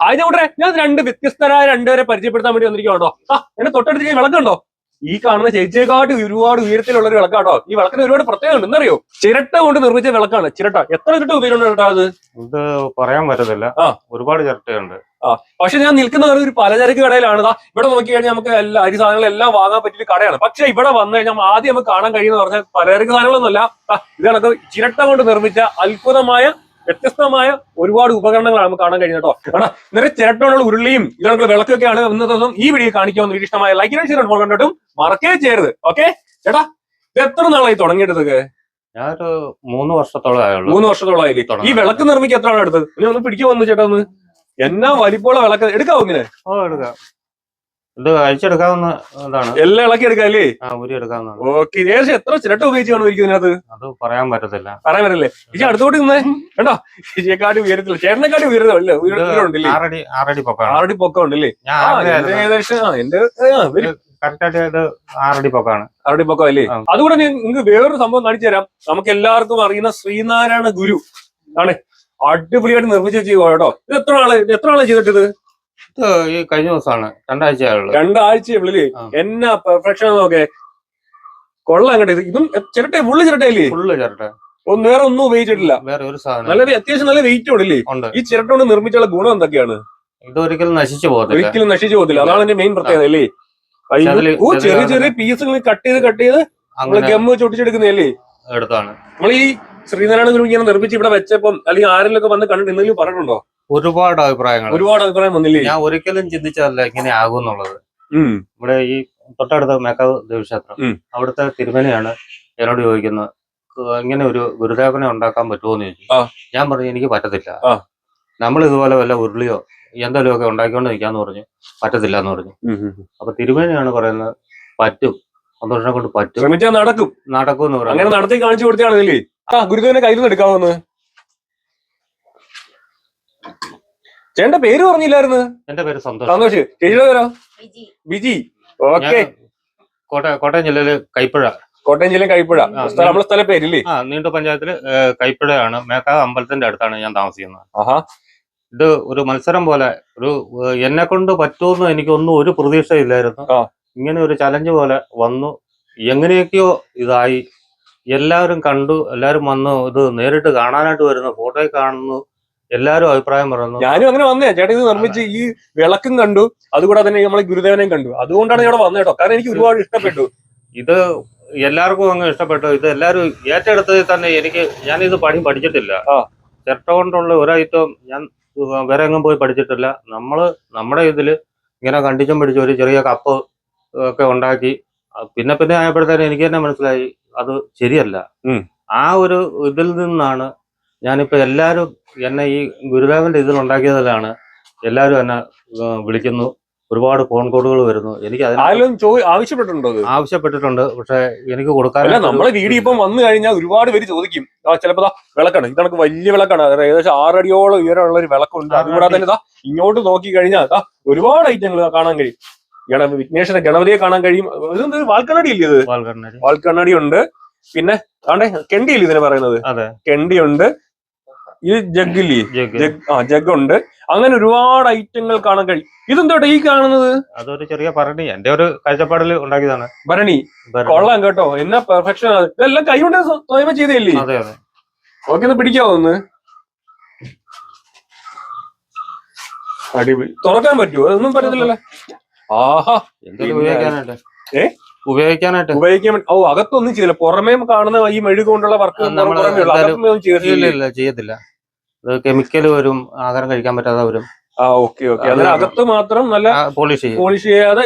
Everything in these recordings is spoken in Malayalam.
അതിന്റെ കൂടെ ഞാൻ രണ്ട് വ്യത്യസ്തരായ രണ്ടുപേരെ പരിചയപ്പെടുത്താൻ വേണ്ടി വന്നിരിക്കുകയാണോ ആ എന്നെ തൊട്ടടുത്ത് വിളക്കുണ്ടോ? ഈ കാണുന്ന ചേച്ചിയെക്കാട്ട് ഒരുപാട് ഉയരത്തിലുള്ള ഒരു വിളക്കാട്ടോ ഈ വിളക്കിന് ഒരുപാട് പ്രത്യേകത ഉണ്ട് എന്നറിയോ? ചിരട്ട കൊണ്ട് നിർമ്മിച്ച വിളക്കാണ് ചിരട്ട. എത്ര ചിരട്ട ഉപയോഗം കേട്ടോ അത്? ഇത് പറയാൻ പറ്റത്തില്ല. ആ. ഒരുപാട് ചിരട്ടയുണ്ട്. ആ പക്ഷെ ഞാൻ നിൽക്കുന്ന ഒരു പലചരക്ക് കടയിലാണ്. ഇവിടെ നോക്കി കഴിഞ്ഞാൽ നമുക്ക് എല്ലാ അരി സാധനങ്ങളെല്ലാം വാങ്ങാൻ പറ്റിയ കടയാണ്. പക്ഷെ ഇവിടെ വന്നു കഴിഞ്ഞാൽ ആദ്യം നമുക്ക് കാണാൻ കഴിയുന്ന പറഞ്ഞാൽ പലചരക്ക് സാധനങ്ങളൊന്നുമല്ല. ഇതാണ് ഇത് കണക്ക് ചിരട്ട കൊണ്ട് നിർമ്മിച്ച അത്ഭുതമായ വ്യത്യസ്തമായ ഒരുപാട് ഉപകരണങ്ങളാണ് നമുക്ക് കാണാൻ കഴിയുന്നത് കേട്ടോ. കാരണം നിറയെ ചിരട്ടോടുള്ള ഉരുളിയും ഇതിനുള്ള വിളക്കൊക്കെയാണ് ഇന്നത്തെ ദിവസം ഈ വീഡിയോ കാണിക്കാൻ വീഡിയോ ഇഷ്ടമായ ലൈക്ക് ഷെയർ കണ്ടിട്ടും മറക്കേ ചെയ്യരുത്. ഓക്കെ ചേട്ടാ ഇത് എത്ര നാളായി തുടങ്ങിയിട്ട് ഇതൊക്കെ? ഞാനൊരു മൂന്ന് വർഷത്തോളം മൂന്ന് വർഷത്തോളമായില്ലേ ഈ വിളക്ക് നിർമ്മിക്കാൻ എത്ര ആണ് എടുത്തത്? ഇനി ഒന്ന് പിടിക്കാൻ വന്നു ചേട്ടാ ഒന്ന്. എന്നാ വലിപ്പമുള്ള വിളക്ക്? എടുക്കാവോ ഇങ്ങനെ? ഓ എടുക്കാം. ഇത് അഴിച്ചെടുക്കാവുന്ന ഇതാണ്. എല്ലാം ഇളക്കി എടുക്കാല്ലേ? ആ ഉരി എടുക്കാവുന്നതാണ്. ഓക്കെ ഏകദേശം എത്ര ചിരട്ട ഉപയോഗിച്ച് കാണും ഇതിനകത്ത്? അത് പറയാൻ പറ്റത്തില്ല. പറയാൻ പറ്റില്ലേ ചേച്ചി അടുത്തോട്ട് നിന്നേ. കണ്ടോ? ചേച്ചിയെക്കാട്ടി ഉയരത്തില്ല. ചേട്ടനെക്കാട്ടി ഉയരത്തിലുണ്ടല്ലേ ആറടി ആറടി പൊക്കമാണ് ആറടി പൊക്കം ഉണ്ടല്ലേ ഏകദേശം എന്റെ ഇത് ആറടി പൊക്കമാണ് ആറടി പൊക്കം അല്ലേ. അതുകൂടെ നിങ്ങൾക്ക് വേറൊരു സംഭവം കാണിച്ചു തരാം. നമുക്ക് എല്ലാവർക്കും അറിയുന്ന ശ്രീനാരായണ ഗുരു ആണ്. അടിപൊളിയായിട്ട് നിർമ്മിച്ചു വെച്ചോ കേട്ടോ. ഇത് എത്ര ആൾ എത്ര ആൾ ചെയ്തിട്ടത്? ഇത് ഈ കഴിഞ്ഞ ദിവസമാണ്. രണ്ടാഴ്ച ആയുള്ളൂ രണ്ടാഴ്ചയുള്ളിൽ. എന്നാ പെർഫെക്ഷൻ നോക്കെ കൊള്ളാം കേട്ടോ ഇത്. ചിരട്ടെ ഫുള്ള് ചിരട്ടയില്ലേ? ഫുള്ള് ചിരട്ട. ഒന്ന് വേറെ ഒന്നും ഉപയോഗിച്ചിട്ടില്ല. വേറെ ഒരു സാധനം. നല്ല അത്യാവശ്യം നല്ല വെയിറ്റ് ഉണ്ടല്ലേ? ഉണ്ട്. ഈ ചിരട്ട കൊണ്ട് നിർമ്മിച്ചുള്ള ഗുണം എന്തൊക്കെയാണ്? ഇതൊരിക്കലും നശിച്ചു പോകത്തില്ല. ഒരിക്കലും നശിച്ചു പോകത്തില്ല. അതാണ് എന്റെ മെയിൻ പ്രത്യേകത അല്ലേ? ഓ ചെറിയ ചെറിയ പീസുകൾ കട്ട് ചെയ്ത് കട്ട് ചെയ്ത് നമ്മൾ ഗമ്മ് ചൊട്ടിച്ചെടുക്കുന്നതല്ലേ എടുത്താണ്. നമ്മൾ ഈ ശ്രീനാരായണ ഗുരു ഇങ്ങനെ നിർമ്മിച്ച് ഇവിടെ വെച്ചപ്പം അല്ലെങ്കിൽ ആരെങ്കിലും ഒക്കെ വന്ന് കണ്ടിട്ട് എന്തെങ്കിലും പറഞ്ഞിട്ടുണ്ടോ? ഒരുപാട് അഭിപ്രായങ്ങൾ ഒരുപാട് അഭിപ്രായം വന്നില്ലേ? ഞാൻ ഒരിക്കലും ചിന്തിച്ചതല്ല ഇങ്ങനെ ആകും എന്നുള്ളത് ഉം. ഇവിടെ ഈ തൊട്ടടുത്ത മേക്കാവ് ദേവക്ഷേത്രം. അവിടുത്തെ തിരുമലയാണ് എന്നോട് ചോദിക്കുന്നത് ഇങ്ങനെ ഒരു ഗുരുദേവനെ ഉണ്ടാക്കാൻ പറ്റുമോ എന്ന് ചോദിച്ചു ഞാൻ പറഞ്ഞു എനിക്ക് പറ്റത്തില്ല. നമ്മൾ ഇതുപോലെ വല്ല ഉരുളിയോ എന്തെങ്കിലും ഒക്കെ ഉണ്ടാക്കിക്കൊണ്ട് നിൽക്കാന്ന് പറഞ്ഞു. പറ്റത്തില്ല എന്ന് പറഞ്ഞു. അപ്പൊ തിരുമേനിയാണ് പറയുന്നത് പറ്റും. സന്തോഷം കൊണ്ട് പറ്റും നടക്കും. നടക്കും എന്ന് അങ്ങനെ പറഞ്ഞു നടത്തി കാണിച്ചു കൊടുത്താണല്ലേ ആ ഗുരുദേവനെ കയ്യിൽ നിന്ന് എടുക്കാമെന്ന് ചേട്ടന്റെ പേര് പറഞ്ഞില്ലായിരുന്നു. എന്റെ പേര് സന്തോഷം. സന്തോഷ്. ചേച്ചിയുടെ പേരോ? ബിജി. ഓക്കെ. കോട്ടയം കോട്ടയം ജില്ലയിൽ കൈപ്പുഴ. കോട്ടയം ജില്ലയിൽ കൈപ്പുഴ. നമ്മളെ സ്ഥല പേരില്ലേ? ആ നീണ്ടു പഞ്ചായത്തിൽ കൈപ്പുഴയാണ്. മേക്കാവ് അമ്പലത്തിന്റെ അടുത്താണ് ഞാൻ താമസിക്കുന്നത്. ആഹാ. ഇത് ഒരു മത്സരം പോലെ ഒരു എന്നെ കൊണ്ട് പറ്റുമെന്ന് എനിക്കൊന്നും ഒരു പ്രതീക്ഷയില്ലായിരുന്നു ഇല്ലായിരുന്നു. ഇങ്ങനെ ഒരു ചലഞ്ച് പോലെ വന്നു. എങ്ങനെയൊക്കെയോ ഇതായി. എല്ലാവരും കണ്ടു. എല്ലാവരും വന്നു ഇത് നേരിട്ട് കാണാനായിട്ട് വരുന്നു. ഫോട്ടോയിൽ കാണുന്നു. എല്ലാവരും അഭിപ്രായം പറഞ്ഞു ഞാനും അങ്ങനെ വന്നേ. ചേട്ടൻ ഇത് നിർമ്മിച്ച് ഈ വിളക്കും കണ്ടു. അതുകൂടെ തന്നെ നമ്മളെ ഗുരുദേവനെയും കണ്ടു. അതുകൊണ്ടാണ് ഇവിടെ വന്നത് കേട്ടോ. കാരണം എനിക്ക് ഒരുപാട് ഇഷ്ടപ്പെട്ടു. ഇത് എല്ലാവർക്കും അങ്ങ് ഇഷ്ടപ്പെട്ടു. ഇത് എല്ലാരും ഏറ്റെടുത്തതിൽ തന്നെ എനിക്ക് ഞാൻ ഇത് പണി പഠിച്ചിട്ടില്ല. ചിരട്ട കൊണ്ടുള്ള ഒരു ഐറ്റം ഞാൻ വേറെ എങ്ങും പോയി പഠിച്ചിട്ടില്ല. നമ്മൾ നമ്മുടെ ഇതിൽ ഇങ്ങനെ കണ്ടിച്ചും പിടിച്ചും ഒരു ചെറിയ കപ്പ് ഒക്കെ ഉണ്ടാക്കി. പിന്നെ പിന്നെ ആയപ്പോഴത്തേനും എനിക്ക് തന്നെ മനസ്സിലായി. അത് ശരിയല്ല. ആ ഒരു ഇതിൽ നിന്നാണ് ഞാനിപ്പോ എല്ലാവരും എന്നെ ഈ ഗുരുദേവന്റെ ഇതിൽ ഉണ്ടാക്കിയതിലാണ് എല്ലാരും എന്നെ വിളിക്കുന്നു. ഒരുപാട് ഫോൺ കോളുകൾ വരുന്നു. എനിക്ക് ആരും ആവശ്യപ്പെട്ടിട്ടുണ്ടോ ആവശ്യപ്പെട്ടിട്ടുണ്ട്. പക്ഷെ എനിക്ക് കൊടുക്കാറില്ല കൊടുക്കാൻ നമ്മളെ വീഡിയോ ഇപ്പം വന്നു കഴിഞ്ഞാൽ ഒരുപാട് പേര് ചോദിക്കും. ചിലപ്പോ വിളക്കാണ്. ഇത് കണക്ക് വലിയ വിളക്കാണ്. അതായത് ഏകദേശം ആറടിയോളം ഉയരമുള്ള ഒരു വിളക്കുണ്ട്. അതുകൂടെ അതുകൂടാതെ തന്നെ ഇങ്ങോട്ട് നോക്കി കഴിഞ്ഞാൽ ഒരുപാട് ഐറ്റങ്ങൾ കാണാൻ കഴിയും. ഗണ വിഘ്നേശ്വര ഗണപതിയെ കാണാൻ കഴിയും. ഇതെന്ത് വാൽക്കണ്ണാടി ഇല്ലേ ഇത്? വാൽക്കണ്ണാടി. വാൽക്കണ്ണാടി ഉണ്ട്. പിന്നെ കണ്ടേ കെണ്ടി ഇല്ലേ ഇതിനെ പറയുന്നത്? അതെ. ഇത് ജഗ്ഗില്ലേ? ജഗ്. ജഗ് ആ ജഗ് ഉണ്ട് അങ്ങനെ ഒരുപാട് ഐറ്റങ്ങൾ കാണാൻ കഴിയും ഇതെന്തോട്ടെ ഈ കാണുന്നത്? അതൊരു ചെറിയ ഭരണി. എന്റെ ഒരു കാഴ്ചപ്പാടിൽ ഉണ്ടാക്കിയതാണ്. ഭരണി. കൊള്ളാം കേട്ടോ. എന്നാ പെർഫെക്ഷൻ ഇതെല്ലാം കൈകൊണ്ട് കൊണ്ട് സ്വയമേ ചെയ്തല്ലേ ഓക്കെ ഒന്ന് പിടിക്കാവോ ഒന്ന്? അടിപൊളി. തുറക്കാൻ പറ്റുമോ അതൊന്നും പറ്റത്തില്ലല്ലോ. ആഹാ. ഏ? ഉപയോഗിക്കാനായിട്ട്. ഉപയോഗിക്കാൻ ഓ അകത്തൊന്നും ചെയ്തില്ല. പുറമേ കാണുന്ന ഈ മെഴുകൊണ്ടുള്ള വർക്ക് ആ, കെമിക്കൽ വരും ആഹാരം കഴിക്കാൻ പറ്റാതെ വരും. ആ ഓക്കെ ഓക്കെ അതിനകത്ത് മാത്രം നല്ല പോളിഷ് ചെയ്യും. പോളിഷ് ചെയ്യാതെ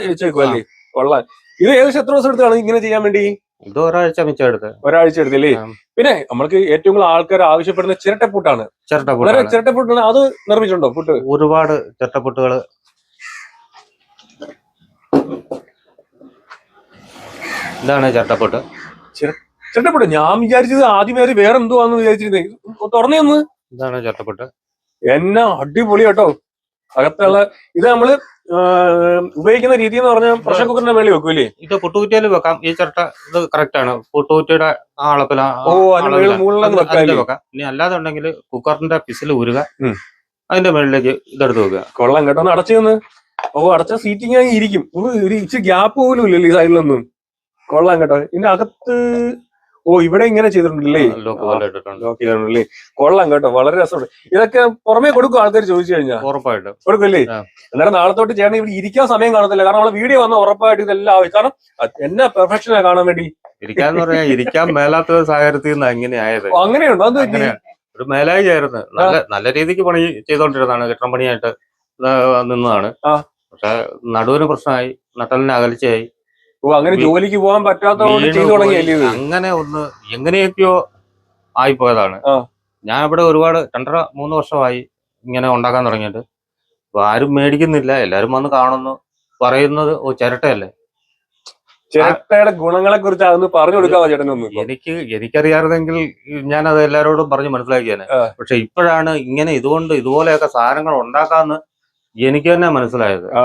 ഇത് ഏകദേശം എത്ര ദിവസം എടുത്താണ് ഇങ്ങനെ ചെയ്യാൻ വേണ്ടി? ഇത് ഒരാഴ്ച മിച്ചം എടുത്ത്. ഒരാഴ്ച എടുത്തില്ലേ. പിന്നെ നമ്മൾക്ക് ഏറ്റവും കൂടുതൽ ആൾക്കാർ ആവശ്യപ്പെടുന്ന ചിരട്ടപ്പൂട്ടാണ്. ചിരട്ടപ്പൂട്ട് വളരെ ചിരട്ടപ്പൂട്ടാണ് അത് നിർമ്മിച്ചിട്ടുണ്ടോ പുട്ട്? ഒരുപാട് ചിരട്ടപ്പൂട്ടുകൾ ഇതാണ് ചിരട്ടപ്പുട്ട്. ചിരട്ടപ്പൂട്ട്? ഞാൻ വിചാരിച്ചത് ആദ്യമേ ഒരു വേറെ എന്തോ ആണെന്ന് വിചാരിച്ചിരുന്നേ. തുറന്നേ ഒന്ന്. ഇതാണ് ചട്ടപ്പെട്ട്. എന്നാ അടിപൊളി കേട്ടോ. അകത്തുള്ള ഇത് നമ്മൾ ഉപയോഗിക്കുന്ന രീതി എന്ന് പറഞ്ഞാൽ പ്രഷർ കുക്കറിന്റെ മേളിൽ വെക്കൂലേ ഇത് പൊട്ടുകുറ്റിയാലും വെക്കാം. ഈ ചിരട്ട ഇത് കറക്റ്റ് ആണ്. പൊട്ടുകുറ്റിയുടെ ആ അളപ്പില വെക്കാം. ഇനി അല്ലാതെ ഉണ്ടെങ്കിൽ കുക്കറിന്റെ പിസിൽ ഊരുക. അതിന്റെ മേളിലേക്ക് ഇതെടുത്ത് വെക്കുക. കൊള്ളാം കേട്ടോ. അടച്ച് അടച്ചു നിന്ന്. ഓ അടച്ച സീറ്റിംഗ് ആയി ഇരിക്കും. ഒരു ഇച്ചിരി ഗ്യാപ്പ് പോലും ഇല്ലല്ലോ ഈ സൈഡിലൊന്നും കൊള്ളാം കേട്ടോ. ഇതിന്റെ അകത്ത് ഓ ഇവിടെ ഇങ്ങനെ ചെയ്തിട്ടുണ്ടല്ലേ? ലോക്ക് ചെയ്തിട്ടുണ്ടല്ലേ? കൊള്ളാം കേട്ടോ വളരെ രസമുണ്ട്. ഇതൊക്കെ പുറമേ കൊടുക്കും ആൾക്കാർ ചോദിച്ചു കഴിഞ്ഞാൽ ഉറപ്പായിട്ടും. കൊടുക്കല്ലേ. അന്നേരം നാളെ തൊട്ട് ചേട്ടൻ ഇവിടെ ഇരിക്കാൻ സമയം കാണത്തില്ല. കാരണം നമ്മളെ വീഡിയോ വന്ന ഉറപ്പായിട്ട് ഇതെല്ലാം ആവശ്യം കാരണം എന്നാ പെർഫെക്ഷനാ കാണാൻ വേണ്ടി? ഇരിക്കാന്ന് പറഞ്ഞാൽ ഇരിക്കാൻ മേലാത്ത സാഹചര്യത്തിൽ നിന്ന് അങ്ങനെ ആയത്. അങ്ങനെയുണ്ടോ? അത് ഒരു മേലായി ആയിരുന്നു. നല്ല നല്ല രീതിക്ക് പണി ചെയ്തോണ്ടിരുന്നതാണ്. കെട്ടിടം പണിയായിട്ട് നിന്നതാണ്. പക്ഷെ നടുവിന് പ്രശ്നമായി നട്ടലിന് അകൽച്ചയായി. ഓ അങ്ങനെ ജോലിക്ക് പോകാൻ പറ്റാത്തതുകൊണ്ട് വീണ് ചെയ്തു തുടങ്ങിയല്ലേ ഇത്? അങ്ങനെ ഒന്ന് എങ്ങനെയൊക്കെയോ ആയിപ്പോയതാണ്. ആ. ഞാൻ ഇവിടെ ഒരുപാട് രണ്ടര മൂന്ന് വർഷമായി ഇങ്ങനെ ഉണ്ടാക്കാൻ തുടങ്ങിയിട്ട്. അപ്പൊ ആരും മേടിക്കുന്നില്ല. എല്ലാരും വന്ന് കാണുന്നു. പറയുന്നത് ഓ ചിരട്ടയല്ലേ? ചിരട്ടയുടെ ഗുണങ്ങളെ കുറിച്ച് അതൊന്ന് പറഞ്ഞു കൊടുക്കാൻ ചേട്ടനൊന്ന്? എനിക്ക് എനിക്കറിയാറുന്നെങ്കിൽ ഞാൻ അത് എല്ലാരോടും പറഞ്ഞ് മനസ്സിലാക്കിയാണ് ആ. പക്ഷെ ഇപ്പോഴാണ് ഇങ്ങനെ ഇതുകൊണ്ട് ഇതുപോലെയൊക്കെ സാധനങ്ങൾ ഉണ്ടാക്കാന്ന് എനിക്ക് തന്നെ മനസ്സിലായത്. ആ.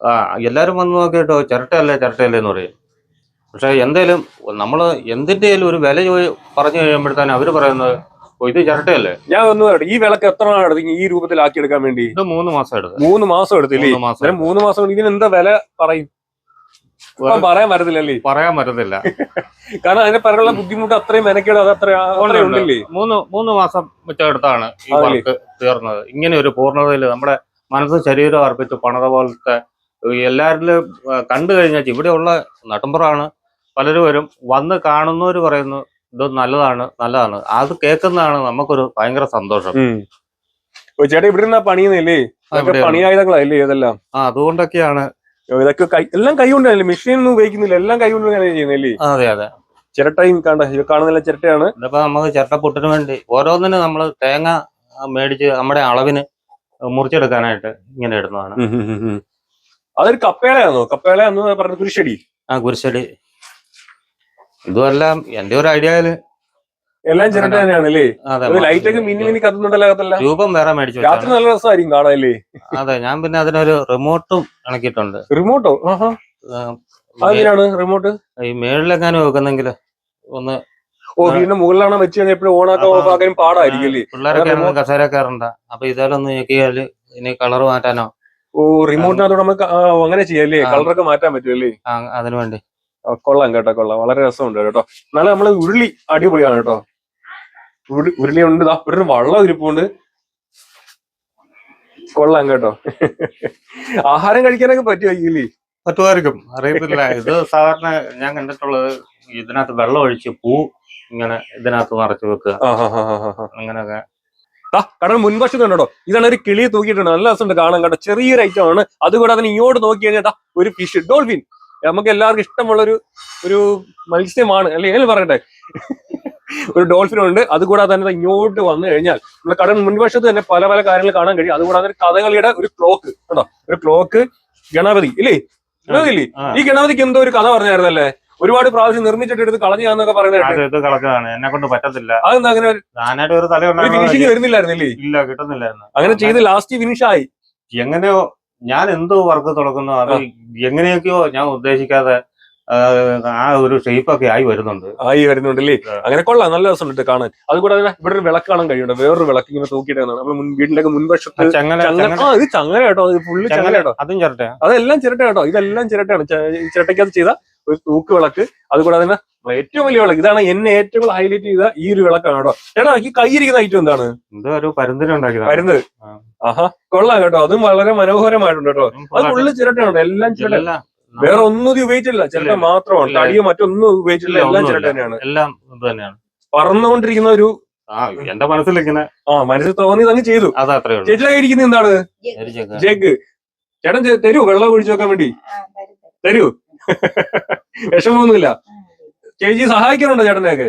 ആ എല്ലാവരും വന്ന് നോക്കിയിട്ടോ ചിരട്ടയല്ലേ ചിരട്ടയല്ലേ എന്ന് പറയും. പക്ഷെ എന്തേലും നമ്മൾ എന്തിന്റെയും ഒരു വില ചോദി പറഞ്ഞു കഴിയുമ്പോഴത്തേനും അവർ പറയുന്നത് "ഓ, ഇത് ചിരട്ടയല്ലേ? ഞാൻ ഒന്ന് ഈ വിളക്ക് എത്ര നാൾ എടുത്തു ഈ രൂപത്തിലാക്കി എടുക്കാൻ വേണ്ടി? ഇത് മൂന്ന് മാസം എടുത്തു. മൂന്ന് മാസം എടുത്തില്ലേ മൂന്ന് മാസം മൂന്ന് മാസം കൊണ്ട് ഇതിന് എന്താ വില പറയും? പറയാൻ പറ്റത്തില്ലല്ലേ പറയാൻ പറ്റത്തില്ല കാരണം അതിനെ പറയാനുള്ള ബുദ്ധിമുട്ട് അത്രയും മെനക്കേട് അത് അത്ര ഉണ്ടല്ലേ? മൂന്ന് മൂന്ന് മാസം വെച്ചെടുത്താണ് ഈ തീർന്നത്. ഇങ്ങനെ ഒരു പൂർണതയിൽ നമ്മുടെ മനസ്സും ശരീരം അർപ്പിച്ച് പണത പോലത്തെ എല്ലാവരിലും കണ്ടു കഴിഞ്ഞാൽ ഇവിടെയുള്ള നട്ടുമ്പുറാണ് പലരും വരും. വന്ന് കാണുന്നവർ പറയുന്നു ഇത് നല്ലതാണ് നല്ലതാണ്. അത് കേൾക്കുന്നതാണ് നമുക്കൊരു ഭയങ്കര സന്തോഷം. ചേട്ടാ ഇവിടെ നിന്നാ പണിയുന്നില്ലേ. പണിയായുധങ്ങളല്ലേ ഇതെല്ലാം? ആ അതുകൊണ്ടൊക്കെയാണ് ഇതൊക്കെ എല്ലാം കൈ കൊണ്ടല്ലേ മെഷീൻ ഒന്നും ഉപയോഗിക്കുന്നില്ല എല്ലാം കൈ കൊണ്ട് ചെയ്യുന്നില്ലേ അതെ അതെ. ചിരട്ടയും കണ്ട കാണുന്നില്ല ചിരട്ടയാണ്. ഇതിപ്പോ നമുക്ക് ചിരട്ടപ്പൊട്ടിന് വേണ്ടി ഓരോന്നിനും നമ്മൾ തേങ്ങ മേടിച്ച് നമ്മുടെ അളവിന് മുറിച്ചെടുക്കാനായിട്ട് ഇങ്ങനെ ഇടുന്നതാണ്. അതൊരു കപ്പേളയാണോ കപ്പേള എന്ന് പറഞ്ഞ കുരിശടി. ആ കുരിശടി. ഇതുമെല്ലാം എന്റെ ഒരു ഐഡിയയിൽ എല്ലാം ചിരട്ട തന്നെയാണല്ലേ അതെ ലൈറ്റ് ഒക്കെ മിന്നി മിന്നി കത്തുന്നുണ്ടല്ലോ അകത്തല്ല. രൂപം വേറെ മേടിച്ചു രാത്രി നല്ല രസമായിരിക്കും കാണാല്ലേ അതെ ഞാൻ പിന്നെ അതിനൊരു റിമോട്ടും ഇണക്കിയിട്ടുണ്ട് റിമോട്ടോ അതിനാണ് റിമോട്ട് ഈ മേളിലെങ്ങാനും വെക്കുന്നെങ്കിൽ ഒന്ന് ഓ വീടിന്റെ മുകളിലാണ് വെച്ച് കഴിഞ്ഞാൽ എപ്പോഴും ഓണാക്കാൻ അപ്പൊ- ഓഫ് ആക്കാനും പാടായിരിക്കും പിള്ളേരൊക്കെ കസേര കയറണ്ട. അപ്പൊ ഇതേലൊന്ന് ഞെക്കിയാൽ ഇനി കളർ മാറ്റാനോ? ഓ റിമോട്ടിനകത്തോടെ നമുക്ക് അങ്ങനെ ചെയ്യല്ലേ. കളറൊക്കെ മാറ്റാൻ പറ്റുമല്ലേ ആ, അതിനു വേണ്ടി. കൊള്ളാം കേട്ടോ കൊള്ളാം. വളരെ രസമുണ്ട് കേട്ടോ. എന്നാലും നമ്മൾ ഉരുളി അടിപൊളിയാണ് കേട്ടോ. ഉരുളി ഉണ്ട്. ഒരു വള്ളം ഇരിപ്പുണ്ട്. കൊള്ളാം കേട്ടോ. ആഹാരം കഴിക്കാനൊക്കെ പറ്റുമായിരിക്കില്ലേ പറ്റുമായിരിക്കും. അറിയത്തില്ല. ഇത് സാധാരണ ഞാൻ കണ്ടിട്ടുള്ളത് ഇതിനകത്ത് വെള്ളം ഒഴിച്ച് പൂ ഇങ്ങനെ ഇതിനകത്ത് നിറച്ച് വെക്കുക. അങ്ങനെയൊക്കെ ആ കടൽ മുൻവശത്ത് കണ്ടോ ഇതാണ് ഒരു കിളി തൂക്കിയിട്ടുണ്ട്. നല്ല രസമുണ്ട് കാണാൻ കേട്ടോ. ചെറിയൊരു ഐറ്റം ആണ്. അതുകൂടാതെ തന്നെ ഇങ്ങോട്ട് നോക്കി കഴിഞ്ഞാൽ ഒരു ഫിഷ് ഡോൾഫിൻ നമുക്ക് എല്ലാവർക്കും ഇഷ്ടമുള്ളൊരു ഒരു മത്സ്യമാണ്. അല്ലെ? എങ്ങനെ പറയട്ടെ? ഒരു ഡോൾഫിൻ ഉണ്ട്. അതുകൂടാതെ തന്നെ ഇങ്ങോട്ട് വന്നു കഴിഞ്ഞാൽ നമ്മുടെ കടൽ മുൻവശത്ത് തന്നെ പല പല കാര്യങ്ങൾ കാണാൻ കഴിയും. അതുകൂടാതെ കഥകളിയുടെ ഒരു ക്ലോക്ക് കേട്ടോ? ഒരു ക്ലോക്ക് ഗണപതി. ഇല്ലേ? ഗണപതി ഇല്ലേ ഈ ഗണപതിക്ക് എന്തോ ഒരു കഥ പറഞ്ഞായിരുന്നല്ലേ? ഒരുപാട് പ്രാവശ്യം നിർമ്മിച്ചിട്ട് എടുത്ത് കളഞ്ഞാന്നൊക്കെ പറയുന്നത് എന്നെ കൊണ്ട് പറ്റത്തില്ല. അതെന്താ അങ്ങനെ ഒരു ഞാനായിട്ട് ഒരു തല ഫിനിഷിങ് വരുന്നില്ലായിരുന്നില്ലേ? ഇല്ല കിട്ടുന്നില്ലായിരുന്നു. അങ്ങനെ ചെയ്ത് ലാസ്റ്റ് ഫിനിഷ് ആയി. എങ്ങനെയോ ഞാൻ എന്തോ വർക്ക് തുടങ്ങുന്നു. അത് എങ്ങനെയൊക്കെയോ ഞാൻ ഉദ്ദേശിക്കാതെ ആ, ഒരു ഷേപ്പ് ഒക്കെ ആയി വരുന്നുണ്ട്. ആയി വരുന്നുണ്ടല്ലേ. അങ്ങനെ കൊള്ളാം. നല്ല രസമുണ്ട് കാണാൻ. അതുകൂടാതെ ഇവിടെ ഒരു വിളക്ക് കാണാൻ കഴിയുന്നുണ്ട്. വേറൊരു വിളക്ക് ഇങ്ങനെ തൂക്കിയിട്ടാണ് നമ്മൾ മുൻ വീടിന്റെ മുൻവശത്ത് ചങ്ങല ആ ഇത് ചങ്ങല കേട്ടോ. ഇത് ഫുള്ള് ചങ്ങല കേട്ടോ. അതും ചിരട്ട അതെല്ലാം ചിരട്ട കേട്ടോ. ഇതെല്ലാം ചിരട്ടയാണ്. ചിരട്ടയ്ക്കകത്ത് ചെയ്ത ഒരു തൂക്ക് വിളക്ക്. അതുകൂടാതെ തന്നെ ഏറ്റവും വലിയ വിളക്ക്. ഇതാണ് എന്നെ ഏറ്റവും കൂടുതൽ ഹൈലൈറ്റ് ചെയ്ത ഈ ഒരു വിളക്കാണ് കേട്ടോ. ചേട്ടാ ഈ കൈയിരിക്കുന്ന ഐറ്റം എന്താണ്? എന്തോ ഒരു പരുന്തിന് ഉണ്ടാക്കിയതാണ്. പരുന്ത്. ആഹാ. കൊള്ളാം കേട്ടോ. അതും വളരെ മനോഹരമായിട്ടുണ്ട് കേട്ടോ. അത് ഫുള്ള് ചിരട്ടയാണ്? എല്ലാം ചിരട്ട വേറെ ഒന്നും ഇത് ഉപയോഗിച്ചില്ല ചിരട്ട. മാത്രമാണ്. തടിയോ മറ്റൊന്നും ഉപയോഗിച്ചില്ല എല്ലാം. ചിരട്ട തന്നെയാണ് എല്ലാം ഇത് തന്നെയാണ് പറന്നുകൊണ്ടിരിക്കുന്ന ഒരു ആ എന്റെ മനസ്സിൽ ഇങ്ങനെ ആ മനസ്സിൽ തോന്നിയത് അങ്ങ് ചെയ്തു. അത് അത്രേ ഉള്ളൂ. ചേച്ചിയുടെ ഇരിക്കുന്നത് എന്താണ്. ജഗ്. ചേട്ടൻ തരൂ വെള്ളം ഒഴിച്ചു വെക്കാൻ വേണ്ടി. തരൂ വിഷമമൊന്നുമില്ല. ചേച്ചി സഹായിക്കുന്നുണ്ടോ ചേട്ടനെയൊക്കെ?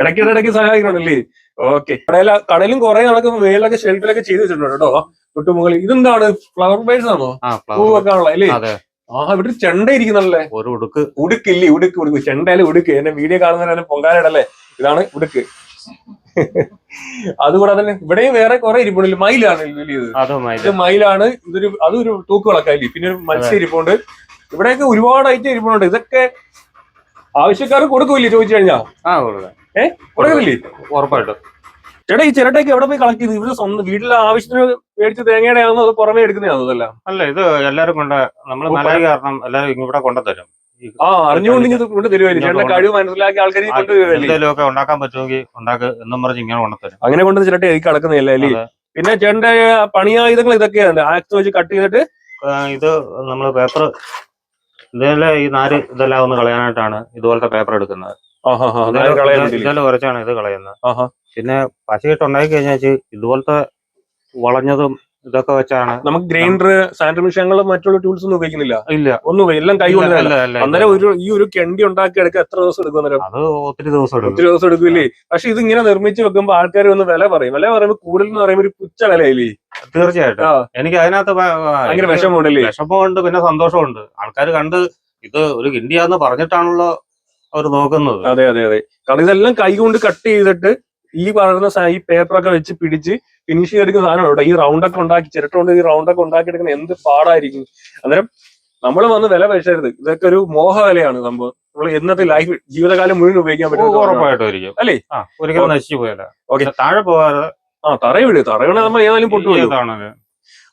ഇടയ്ക്കിടെ ഇടയ്ക്ക്. സഹായിക്കണമല്ലേ ഓക്കെ. കടയില കടയിലും കുറെ കണക്ക് മേലൊക്കെ ഷെൽഫിലൊക്കെ ചെയ്ത് വെച്ചിട്ടുണ്ട് കേട്ടോ. തൊട്ടുമുകളിൽ. ഇതെന്താണ്? ഫ്ലവർ ബേഡ്സ് ആണോ? ആ പൂ ഫ്ലവർ വെക്കാനുള്ള അല്ലേ? അതെ. ആ ഇവിടെ ഒരു ചെണ്ട ഇരിക്കുന്നല്ലേ ഒരു ഉടുക്ക്. ഉടുക്കില്ലേ ഉടുക്ക് ഉടുക്ക്. ചെണ്ടയിൽ ഉടുക്ക്. എന്നെ വീഡിയോ കാണുന്നവരെ പൊങ്കാലടല്ലേ ഇതാണ് ഉടുക്ക്. അതുകൂടാതെ തന്നെ ഇവിടെയും വേറെ കുറെ ഇരിപ്പുണ്ടല്ലോ മയിലാണ് ഇത് മയിലാണ്. ഇതൊരു അതൊരു തൂക്കുകളൊക്കെ പിന്നെ ഒരു മത്സ്യ ഇരിപ്പുണ്ട്. ഇവിടെയൊക്കെ ഒരുപാട് ഐറ്റം ഇരിപ്പുണ്ട്. ഇതൊക്കെ ആവശ്യക്കാർ കൊടുക്കൂല്ലേ ചോദിച്ചു കഴിഞ്ഞാ? ഏഹ് കൊടുക്കില്ലേ കൊടുക്കുന്നില്ലേ ഉറപ്പായിട്ടും. ചേട്ടാ ഈ ചിരട്ടയൊക്കെ എവിടെ പോയി കളക്ട് ചെയ്ത്? ഇവിടെ സ്വന്തം വീട്ടിലെ ആവശ്യത്തിന് മേടിച്ച് തേങ്ങയുടെ അത് പുറമേ എടുക്കുന്നതാണോ അതല്ല? അല്ല ഇത് എല്ലാരും കൊണ്ട് നമ്മൾ മലയാളി കാരണം എല്ലാരും ഇവിടെ കൊണ്ടുതരും. ആ അറിഞ്ഞുകൊണ്ട് ഇത് കൊണ്ട് തരുമായിരുന്നു ചേട്ടന്റെ കഴിവ് മനസ്സിലാക്കി ആൾക്കാർ എന്തെങ്കിലുമൊക്കെ ഉണ്ടാക്കാൻ പറ്റുമെങ്കിൽ എന്നും പറഞ്ഞ് ഇങ്ങനെ കൊണ്ടുതരും. അങ്ങനെ കൊണ്ട് ചിരട്ട ഈ കളക്കുന്നില്ല അല്ലേ? പിന്നെ ചേട്ടന്റെ പണിയായുധങ്ങൾ ഇതൊക്കെയാണ് ആക്സ് വെച്ച് കട്ട് ചെയ്തിട്ട് ഇത് നമ്മൾ പേപ്പർ ഇതേ ഈ നാല് ഇതെല്ലാം ഒന്ന് കളയാനായിട്ടാണ് ഇതുപോലത്തെ പേപ്പർ എടുക്കുന്നത്. ഇതെല്ലാം കുറച്ചാണ് ഇത് കളയുന്നത്. പിന്നെ പശയിട്ട് ഉണ്ടാക്കി കഴിഞ്ഞാൽ ഇതുപോലത്തെ വളഞ്ഞതും ഇതൊക്കെ വെച്ചാണ് നമുക്ക് ഗ്രൈൻഡർ സാൻഡർ മിഷങ്ങളും മറ്റുള്ള ടൂൾസ് ഒന്നും ഉപയോഗിക്കുന്നില്ല. ഇല്ല. ഒന്നും എല്ലാം കൈ അന്നേരം ഒരു ഈ ഒരു കെണ്ടി ഉണ്ടാക്കി എടുക്കാൻ എത്ര ദിവസം എടുക്കും അന്നേരം? അത് ഒത്തിരി ദിവസം എടുക്കും. ഒത്തിരി ദിവസം എടുക്കില്ലേ? പക്ഷെ ഇത് ഇങ്ങനെ നിർമ്മിച്ച് വെക്കുമ്പോ ആൾക്കാർ ഒന്ന് വില പറയും. വില പറയുമ്പോൾ കൂടുതൽ എന്ന് പറയുമ്പോൾ ഒരു പുച്ച വിലയില്ലേ? തീർച്ചയായിട്ടും. എനിക്ക് അതിനകത്ത് ഭയങ്കര വിഷമമുണ്ടല്ലേ? വിഷമമുണ്ട് പിന്നെ സന്തോഷമുണ്ട്. ആൾക്കാർ കണ്ട് ഇത് ഒരു ഇന്ത്യ പറഞ്ഞിട്ടാണല്ലോ അവർ നോക്കുന്നത്. അതെ അതെ അതെ. കാരണം ഇതെല്ലാം കൈ കൊണ്ട് കട്ട് ചെയ്തിട്ട് ഈ പറയുന്ന ഈ പേപ്പറൊക്കെ വെച്ച് പിടിച്ച് ഫിനിഷ് ചെയ്തെടുക്കുന്ന സാധനം കേട്ടോ. ഈ റൗണ്ട് ഒക്കെ ഉണ്ടാക്കി ചിരട്ട കൊണ്ട് ഈ റൗണ്ട് ഒക്കെ ഉണ്ടാക്കി എടുക്കുന്ന എന്ത് പാടായിരിക്കും. അന്നേരം നമ്മൾ വന്ന് വില വെച്ചരുത് ഇതൊക്കെ ഒരു മോഹ വിലയാണ് സംഭവം. നമ്മൾ എന്നത്തെ ലൈഫ് ജീവിതകാലം മുഴുവൻ ഉപയോഗിക്കാൻ പറ്റും ഉറപ്പായിട്ടായിരിക്കും അല്ലേ? ഒരിക്കലും നശിച്ചു പോയല്ല. ഓക്കേ. താഴെ പോകാതെ ആ തറ വിട്. തറ നമ്മൾ ഏതായാലും ഇതാണ്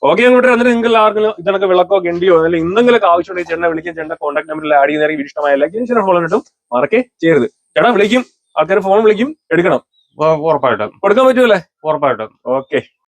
ഓക്കെ അങ്ങോട്ട് എന്നിട്ട് നിങ്ങൾ ആർക്കെങ്കിലും ഇതൊക്കെ വിളക്കോ ഗണ്ടിയോ അല്ലെങ്കിൽ എന്തെങ്കിലും ആവശ്യമുണ്ടെങ്കിൽ ചേട്ടനെ വിളിക്കാൻ ചേട്ടന്റെ കോൺടാക്ട് നമ്പറിൽ ആഡ് ചെയ്യുന്നതായിരിക്കും ഇഷ്ടമായ ലൈക്ക് ഫോൺ കിട്ടും മറക്കേ ചെയ്യരുത്. ചേട്ടാ വിളിക്കും. ആൾക്കാർ ഫോൺ വിളിക്കും. എടുക്കണം. ഉറപ്പായിട്ടും. കൊടുക്കാൻ പറ്റൂലേ? ഉറപ്പായിട്ടും. ഓക്കെ.